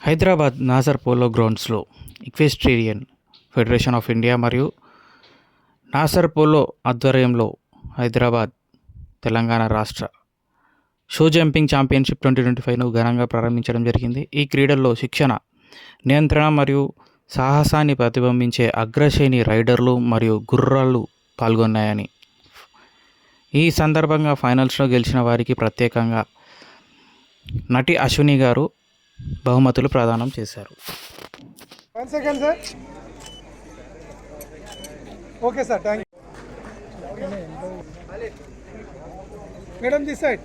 Hyderabad Nazar polo గ్రౌండ్స్లో ఈక్వెస్ట్రేరియన్ federation of India మరియు Nassar polo ఆధ్వర్యంలో హైదరాబాద్ తెలంగాణ రాష్ట్ర show jumping championship twenty twenty ఫైవ్ను ఘనంగా ప్రారంభించడం జరిగింది. ఈ క్రీడల్లో శిక్షణ నియంత్రణ మరియు సాహసాన్ని ప్రతిబింబించే అగ్రశ్రేణి రైడర్లు మరియు గుర్రాలు పాల్గొన్నాయని. ఈ సందర్భంగా ఫైనల్స్లో గెలిచిన వారికి ప్రత్యేకంగా నటి అశ్విని గారు బహుమతులు ప్రదానం చేశారు. One second sir okay sir thank you madam this side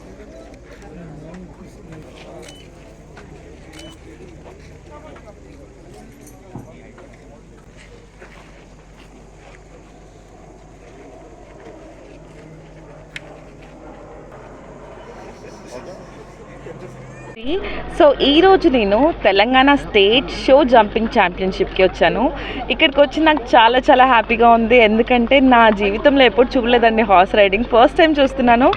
so ఈ రోజు నేను తెలంగాణ స్టేట్ షో జంపింగ్ ఛాంపియన్షిప్కి వచ్చాను. ఇక్కడికి వచ్చి నాకు చాలా చాలా హ్యాపీగా ఉంది. ఎందుకంటే నా జీవితంలో ఎప్పుడు చూడలేదండి హార్స్ రైడింగ్. ఫస్ట్ టైం చూస్తున్నాను.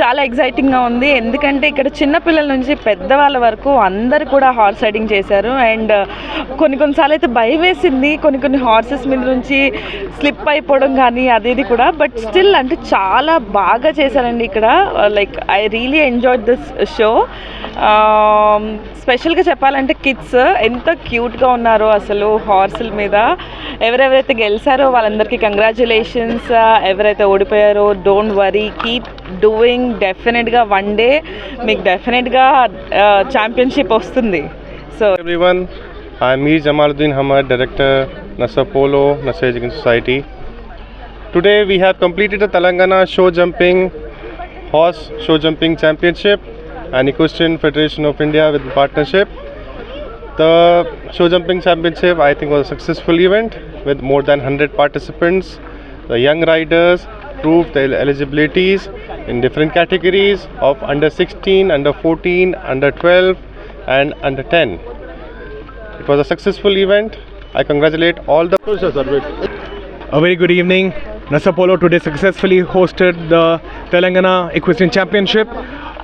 చాలా ఎగ్జైటింగ్గా ఉంది. ఎందుకంటే ఇక్కడ చిన్నపిల్లల నుంచి పెద్దవాళ్ళ వరకు అందరు కూడా హార్స్ రైడింగ్ చేశారు. అండ్ కొన్ని కొన్నిసార్లు అయితే భయం వేసింది. కొన్ని కొన్ని హార్సెస్ మీద నుంచి స్లిప్ అయిపోవడం కానీ అది ఇది కూడా. బట్ స్టిల్ అంటే చాలా బాగా చేశారండి ఇక్కడ. Like I really enjoy this show. Um, స్పెషల్గా చెప్పాలంటే కిడ్స్ ఎంత క్యూట్గా ఉన్నారో అసలు హార్సుల మీద. ఎవరెవరైతే గెలిచారో వాళ్ళందరికీ కంగ్రాచులేషన్స్ ఎవరైతే ఓడిపోయారో డోంట్ వరీ కీప్ డూయింగ్ డెఫినెట్గా వన్ డే మీకు డెఫినెట్గా ఛాంపియన్షిప్ uh, వస్తుంది. So everyone me Jamaluddin Hamar director నస polo నసేజింగ్ society today we have completed Telangana show jumping horse show jumping championship and Equestrian Federation of India with partnership. The Show Jumping Championship I think was a successful event with more than 100 participants. The young riders proved their eligibilities in different categories of under 16, under 14, under 12 and under 10. It was a successful event. I congratulate all the A very good evening. Nasa Polo today successfully hosted the Telangana Equestrian Championship,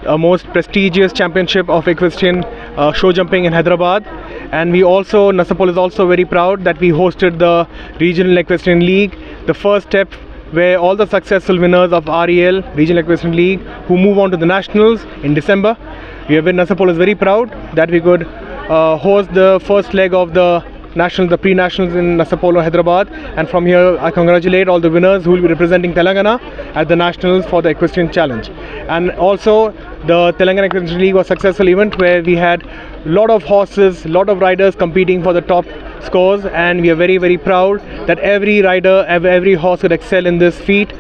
a most prestigious championship of equestrian uh, show jumping in Hyderabad. And we also, Nasa Polo is also very proud that we hosted the Regional Equestrian League, the first step where all the successful winners of REL, Regional Equestrian League, who move on to the nationals in December. We have been, Nasa Polo is very proud that we could uh, host the first leg of the national, the pre-nationals in Nasapolo, Hyderabad. And from here, I congratulate all the winners who will be representing Telangana at the nationals for the equestrian challenge. And also, the Telangana Equestrian League was a successful event where we had a lot of horses, a lot of riders competing for the top scores. And we are very, very proud that every rider, every horse could excel in this feat.